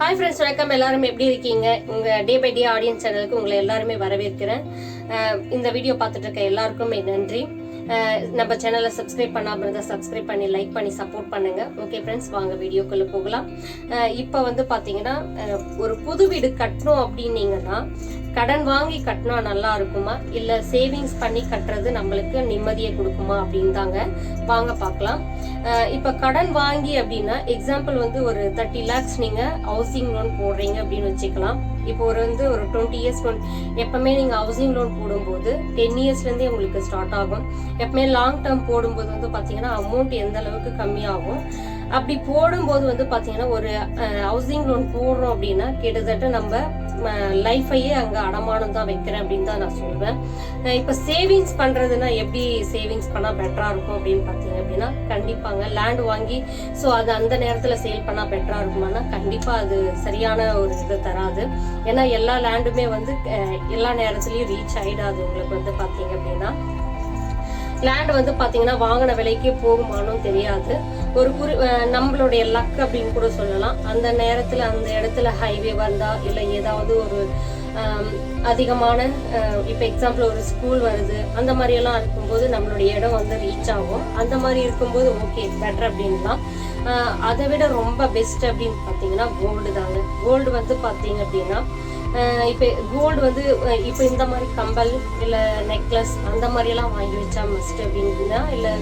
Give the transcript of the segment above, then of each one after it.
Hi friends வணக்கம். எல்லாரும் எப்படி இருக்கீங்க? உங்கள் டே பை டே ஆடியன்ஸ் சேனலுக்கு உங்களை எல்லாருமே வரவேற்கிறேன். இந்த வீடியோ பார்த்துட்டு இருக்க எல்லாருக்குமே நன்றி. நம்ம சேனலை சப்ஸ்கிரைப் பண்ணாமல் இருந்தால் சப்ஸ்கிரைப் பண்ணி லைக் பண்ணி சப்போர்ட் பண்ணுங்க. ஓகே ஃப்ரெண்ட்ஸ் வாங்க வீடியோக்குள்ளே போகலாம். இப்போ வந்து பார்த்தீங்கன்னா ஒரு புது வீடு கட்டணும் அப்படின்னீங்கன்னா கடன் வாங்கி கட்டினா நல்லா இருக்குமா? இல்லை சேவிங்ஸ் பண்ணி கட்டுறது நம்மளுக்கு நிம்மதியை கொடுக்குமா அப்படின்னு தாங்க வாங்க பார்க்கலாம். இப்போ கடன் வாங்கி அப்படின்னா எக்ஸாம்பிள் வந்து ஒரு தேர்ட்டி லேக்ஸ் நீங்கள் ஹவுசிங் லோன் போடுறீங்க அப்படின்னு வச்சுக்கலாம். இப்போ ஒரு வந்து ஒரு டுவெண்ட்டி இயர்ஸ் எப்பவுமே நீங்கள் ஹவுசிங் லோன் போடும்போது டென் இயர்ஸ்லேருந்தே உங்களுக்கு ஸ்டார்ட் ஆகும். எப்பவுமே லாங் டேர்ம் போடும்போது வந்து பார்த்தீங்கன்னா அமௌண்ட் எந்த அளவுக்கு கம்மியாகும். அப்படி போடும்போது வந்து பார்த்தீங்கன்னா ஒரு ஹவுசிங் லோன் போடுறோம் அப்படின்னா கிட்டத்தட்ட நம்ம லைஃபையே அங்கே அடமானம் தான் வைக்கிறேன் அப்படின்னு தான் நான் சொல்லுவேன் இப்போ சேவிங்ஸ் பண்ணுறதுனா எப்படி சேவிங்ஸ் பண்ணால் பெட்டராக இருக்கும் அப்படின்னு பார்த்தீங்க அப்படின்னா கண்டிப்பாங்க. லேண்ட் வாங்கி ஸோ அது அந்த நேரத்தில் சேல் பண்ணால் பெட்டராக இருக்குமானா கண்டிப்பாக அது சரியான ஒரு இது தராது. ஏன்னா எல்லா லேண்டுமே வந்து எல்லா நேரத்துலையும் ரீச் ஆகிடாது உங்களுக்கு வந்து பார்த்தீங்க அப்படின்னா. லேண்ட் வந்து பாத்தீங்கன்னா வாங்கின விலைக்கே போகுமானும் தெரியாது. ஒரு குறி நம்மளுடைய லக் அப்படின்னு கூட சொல்லலாம். அந்த நேரத்துல அந்த இடத்துல ஹைவே வந்தா இல்ல ஏதாவது ஒரு அதிகமான இப்போ இப்ப எக்ஸாம்பிள் ஒரு ஸ்கூல் வருது. அந்த மாதிரி எல்லாம் இருக்கும்போது நம்மளுடைய இடம் வந்து ரீச் ஆகும். அந்த மாதிரி இருக்கும்போது ஓகே பெட்டர் அப்படின்லாம் அதை விட ரொம்ப பெஸ்ட் அப்படின்னு பார்த்தீங்கன்னா கோல்டு தாங்க. கோல்டு வந்து பார்த்தீங்க அப்படின்னா இப்போ கோல்டு வந்து இப்போ இந்த மாதிரி கம்பல் இல்லை நெக்லஸ் அந்த மாதிரியெல்லாம் வாங்கி வச்சா மஸ்ட் அப்படின்னா இல்லை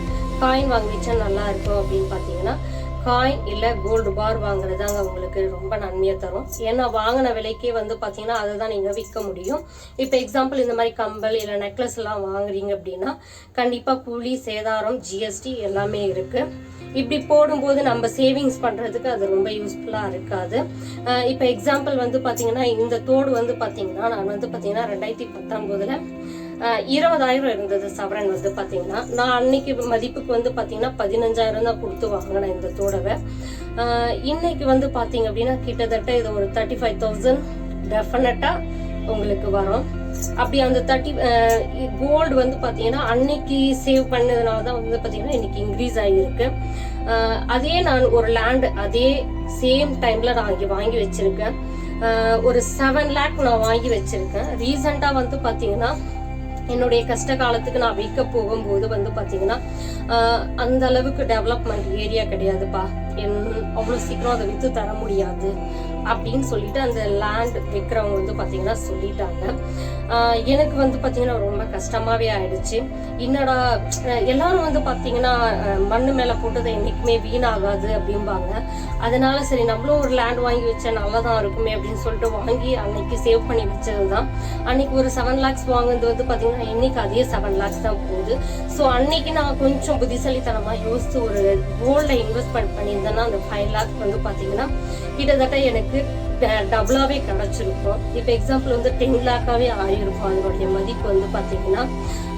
காயின் வாங்கி வச்சா நல்லா இருக்கும் அப்படின்னு பார்த்தீங்கன்னா காயின் இல்லை கோல்டு பார் வாங்குறதாங்க உங்களுக்கு ரொம்ப நன்மையை தரும். ஏன்னா வாங்கின விலைக்கே வந்து பார்த்தீங்கன்னா அதை தான் நீங்கள் விற்க முடியும். இப்போ எக்ஸாம்பிள் இந்த மாதிரி கம்பல் இல்லை நெக்லஸ் எல்லாம் வாங்குறீங்க அப்படின்னா கண்டிப்பாக கூலி சேதாரம் ஜிஎஸ்டி எல்லாமே இருக்குது இப்படி போடும்போது நம்ம சேவிங்ஸ் பண்ணுறதுக்கு அது ரொம்ப யூஸ்ஃபுல்லாக இருக்காது. இப்போ எக்ஸாம்பிள் வந்து பார்த்தீங்கன்னா இந்த தோடு வந்து பார்த்தீங்கன்னா நான் வந்து பார்த்தீங்கன்னா ரெண்டாயிரத்தி பத்தொம்போதில் இருபதாயிரம் இருந்தது சவரன் வந்து பார்த்தீங்கன்னா நான் அன்னைக்கு மதிப்புக்கு வந்து பார்த்தீங்கன்னா பதினஞ்சாயிரம் தான் கொடுத்து வாங்கினேன் இந்த தோடவை. இன்னைக்கு வந்து பார்த்தீங்க அப்படின்னா கிட்டத்தட்ட இது ஒரு தேர்ட்டி ஃபைவ் தௌசண்ட் டெஃபினட்டாக உங்களுக்கு வரும். அப்படி அந்த தேர்ட்டி கோல்டு வந்து பார்த்தீங்கன்னா அன்னைக்கு சேவ் பண்ணதுனால தான் வந்து பார்த்தீங்கன்னா இன்னைக்கு இன்க்ரீஸ் ஆகியிருக்கு அதே நான் ஒரு லேண்ட் அதே சேம் டைம்ல நான் இங்கே வாங்கி வச்சிருக்கேன். ஒரு செவன் லேக் நான் வாங்கி வச்சிருக்கேன். ரீசெண்டாக வந்து பார்த்தீங்கன்னா என்னுடைய கஷ்ட காலத்துக்கு நான் விற்க போகும்போது வந்து பார்த்தீங்கன்னா அந்த அளவுக்கு டெவலப்மெண்ட் ஏரியா கிடையாதுப்பா. என் அவ்வளோ சீக்கிரம் அதை விற்று தர முடியாது. அப்படின்னு சொல்லிட்டு அந்த லேண்ட் விற்கிறவங்க வந்து பார்த்தீங்கன்னா சொல்லிட்டாங்க. எனக்கு வந்து பார்த்தீங்கன்னா ரொம்ப கஷ்டமாவே ஆயிடுச்சு. என்னடா எல்லாரும் வந்து பார்த்தீங்கன்னா மண்ணு மேலே போட்டது என்றைக்குமே வீணாகாது அப்படிம்பாங்க. அதனால சரி நம்மளும் ஒரு லேண்ட் வாங்கி வச்சா தான் இருக்குமே அப்படின்னு சொல்லிட்டு வாங்கி அன்னைக்கு சேவ் பண்ணி வச்சது தான் அன்னைக்கு ஒரு செவன் லேக்ஸ் வாங்குனது வந்து பார்த்தீங்கன்னா இன்னைக்கு அதே செவன் லேக்ஸ் தான் போகுது. ஸோ அன்னைக்கு நான் கொஞ்சம் புத்திசாலித்தனமாக யோசித்து ஒரு கோல்டில் இன்வெஸ்ட்மெண்ட் பண்ணியிருந்தேன்னா அந்த ஃபைவ் லேக்ஸ் வந்து பார்த்தீங்கன்னா கிட்டத்தட்ட எனக்கு டபுளாகவே கிடச்சிருக்கும் இப்போ எக்ஸாம்பிள் வந்து டென் லேக்காகவே ஆகியிருக்கும் அதனுடைய மதிப்பு வந்து பார்த்தீங்கன்னா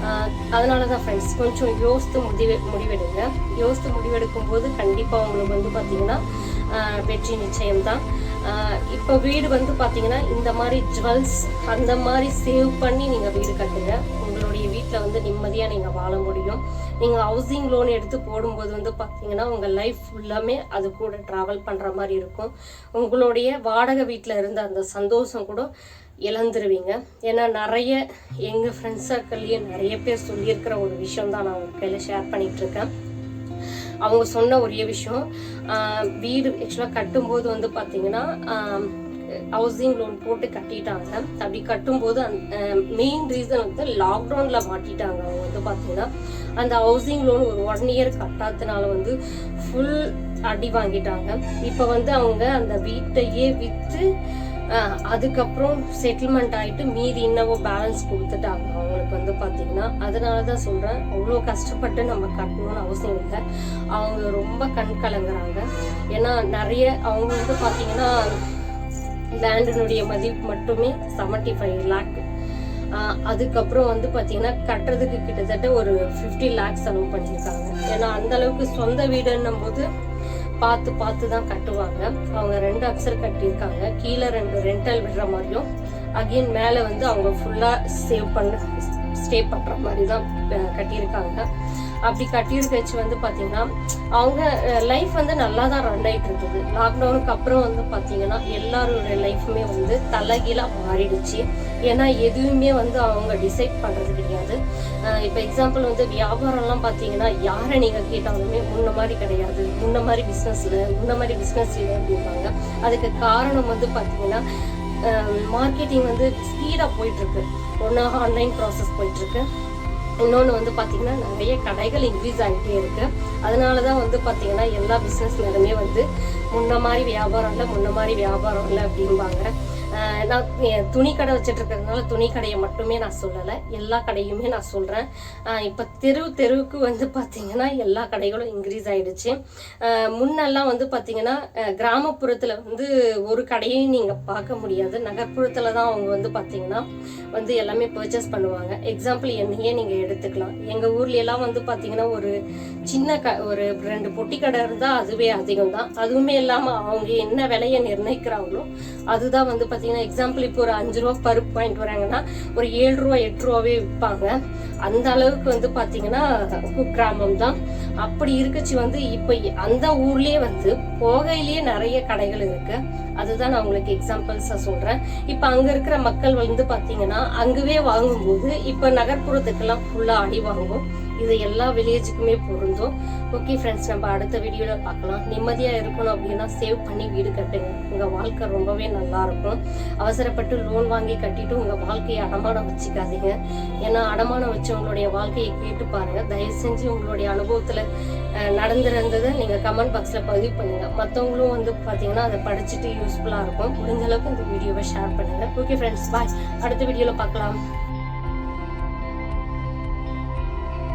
ஆஹ் அதனால தான் ஃப்ரெண்ட்ஸ் கொஞ்சம் யோசித்து முடிவு முடிவெடுங்க. யோசித்து முடிவெடுக்கும் போது கண்டிப்பாக உங்களுக்கு வந்து பார்த்தீங்கன்னா வெற்றி நிச்சயம்தான். தான் இப்போ வீடு வந்து பார்த்தீங்கன்னா இந்த மாதிரி ஜுவல்ஸ் அந்த மாதிரி சேவ் பண்ணி நீங்கள் வீடு கட்டுங்க. உங்களுடைய வீட்டில் வந்து நிம்மதியாக நீங்கள் வாழ முடியும். நீங்கள் ஹவுசிங் லோன் எடுத்து போடும்போது வந்து பார்த்தீங்கன்னா உங்கள் லைஃப் ஃபுல்லாமே அது கூட ட்ராவல் பண்ணுற மாதிரி இருக்கும். உங்களுடைய வாடகை வீட்டில் இருந்த அந்த சந்தோஷம் கூட இழந்துருவீங்க. ஏன்னா நிறைய எங்கள் ஃப்ரெண்ட்ஸ் சர்க்கிள்லேயே நிறைய பேர் சொல்லியிருக்கிற ஒரு விஷயம் தான் நான் உங்கள் கையில் ஷேர் பண்ணிகிட்ருக்கேன் அவங்க சொன்ன ஒரே விஷயம் வீடு ஆக்சுவலாக கட்டும்போது வந்து பார்த்தீங்கன்னா ஹவுசிங் லோன் போட்டு கட்டிட்டாங்க. அப்படி கட்டும்போது மெயின் ரீசன் வந்து லாக்டவுனில் மாட்டிட்டாங்க அவங்க வந்து பார்த்தீங்கன்னா அந்த ஹவுசிங் லோன் ஒரு ஒன் இயர் கட்டாததுனால வந்து ஃபுல் அடி வாங்கிட்டாங்க. இப்போ வந்து அவங்க அந்த வீட்டையே விற்று அதுக்கப்புறம் செட்டில்மெண்ட் ஆகிட்டு மீதி இன்னவோ பேலன்ஸ் கொடுத்துட்டாங்க. அவங்களுக்கு வந்து பார்த்தீங்கன்னா அதனால தான் சொல்கிறேன் அவ்வளோ கஷ்டப்பட்டு நம்ம கட்டணும்னு அவசியம் இல்லை. அவங்க ரொம்ப கண் கலங்குறாங்க. ஏன்னா நிறைய அவங்க வந்து பார்த்தீங்கன்னா லேண்டினுடைய மதிப்பு மட்டுமே செவன்ட்டி ஃபைவ் லேக் அதுக்கப்புறம் வந்து பார்த்தீங்கன்னா கட்டுறதுக்கு கிட்டத்தட்ட ஒரு ஃபிஃப்டி லேக்ஸ் செலவு பண்ணியிருக்காங்க. ஏன்னா அந்த அளவுக்கு சொந்த வீடுன்னும் போது பார்த்து பார்த்து தான் கட்டுவாங்க. அவங்க ரெண்டு அப்சர் கட்டியிருக்காங்க. கீழே ரெண்டு ரெண்டல் விடுற மாதிரியும் அகைன் மேலே வந்து அவங்க ஃபுல்லாக சேவ் பண்ண ஸ்டே பண்ணுற மாதிரி தான் கட்டியிருக்காங்க. அப்படி கட்டியிருக்கச்சு வந்து பார்த்தீங்கன்னா அவங்க லைஃப் வந்து நல்லா தான் ரன் ஆயிட்டு இருந்தது லாக்டவுனுக்கு அப்புறம் வந்து பார்த்தீங்கன்னா எல்லாரோட லைஃப்புமே வந்து தலைகீழாக மாறிடுச்சு. ஏன்னா எதுவுமே வந்து அவங்க டிசைட் பண்ணுறது கிடையாது. இப்போ எக்ஸாம்பிள் வந்து வியாபாரம்லாம் பார்த்தீங்கன்னா யாரை நீங்கள் கேட்டாலுமே முன்ன மாதிரி கிடையாது. முன்ன மாதிரி பிஸ்னஸ் இல்லை. முன்ன மாதிரி பிஸ்னஸ் இல்லை அப்படிம்பாங்க. அதுக்கு காரணம் வந்து பார்த்தீங்கன்னா மார்க்கெட்டிங் வந்து ஸ்பீடாக போயிட்டுருக்கு. ஒன்றாக ஆன்லைன் ப்ராசஸ் போயிட்டுருக்கு. இன்னொன்று வந்து பார்த்திங்கன்னா நிறைய கடைகள் இன்க்ரீஸ் ஆகிட்டே இருக்கு. அதனால தான் வந்து பார்த்திங்கன்னா எல்லா பிஸ்னஸ் மேலுமே வந்து முன்ன மாதிரி வியாபாரம் இல்லை முன்ன மாதிரி வியாபாரம் இல்லை அப்படிம்பாங்க. நான் என் துணி கடை வச்சுட்டு இருக்கிறதுனால துணி கடையை மட்டுமே நான் சொல்லலை. எல்லா கடையுமே நான் சொல்கிறேன் இப்போ தெரு தெருவுக்கு வந்து பார்த்திங்கன்னா எல்லா கடைகளும் இன்க்ரீஸ் ஆகிடுச்சு முன்னெல்லாம் வந்து பார்த்திங்கன்னா கிராமப்புறத்தில் வந்து ஒரு கடையும் நீங்கள் பார்க்க முடியாது. நகர்ப்புறத்தில் தான் அவங்க வந்து பார்த்திங்கன்னா வந்து எல்லாமே பர்ச்சேஸ் பண்ணுவாங்க. எக்ஸாம்பிள் என்னையே நீங்கள் எடுத்துக்கலாம். எங்கள் ஊர்லையெல்லாம் வந்து பார்த்திங்கன்னா ஒரு சின்ன க ஒரு ரெண்டு பொட்டி கடை இருந்தால் அதுவே அதிகம் தான் அதுவுமே இல்லாமல் அவங்க என்ன விலையை நிர்ணயிக்கிறாங்களோ அதுதான் வந்து பார்த்திங்கன்னா எக்ஸாம்பிள் இப்போ ஒரு அஞ்சு ரூபா பருப்பு வாங்கிட்டு வராங்கன்னா ஒரு ஏழு ரூபா எட்டு ரூபாவே விற்பாங்க. அந்த அளவுக்கு வந்து பார்த்தீங்கன்னா குக்கிராமம் தான். அப்படி இருக்கச்சு வந்து இப்போ அந்த ஊர்லேயே வந்து போகையிலேயே நிறைய கடைகள் இருக்கு. அதுதான் நான் உங்களுக்கு எக்ஸாம்பிள்ஸாக சொல்கிறேன் இப்போ அங்கே இருக்கிற மக்கள் வந்து பார்த்தீங்கன்னா அங்கவே வாங்கும்போது இப்போ நகர்ப்புறத்துக்கெல்லாம் ஃபுல்லாக அடி வாங்கும். இது எல்லா வில்லேஜுக்குமே பொருந்தும். ஓகே ஃப்ரெண்ட்ஸ் நம்ம அடுத்த வீடியோவில் பார்க்கலாம். நிம்மதியாக இருக்கணும் அப்படின்னா சேவ் பண்ணி வீடு கட்டுங்க. உங்கள் வாழ்க்கை ரொம்பவே நல்லா இருக்கும். அவசரப்பட்டு லோன் வாங்கி கட்டிட்டு உங்கள் வாழ்க்கையை அடமானம் வச்சுக்காதீங்க. ஏன்னா அடமானம் வச்சு உங்களுடைய வாழ்க்கையை கேட்டு பாருங்கள் தயவு செஞ்சு உங்களுடைய அனுபவத்தில் நடந்திருந்ததை நீங்கள் கமெண்ட் பாக்ஸில் பதிவு பண்ணுங்கள் மற்றவங்களும் வந்து பார்த்தீங்கன்னா அதை படிச்சுட்டு யூஸ்ஃபுல்லாக இருக்கும். முடிஞ்ச அளவுக்கு இந்த வீடியோவை ஷேர் பண்ணுங்கள் ஓகே ஃப்ரெண்ட்ஸ் பாய் அடுத்த வீடியோவில் பார்க்கலாம்.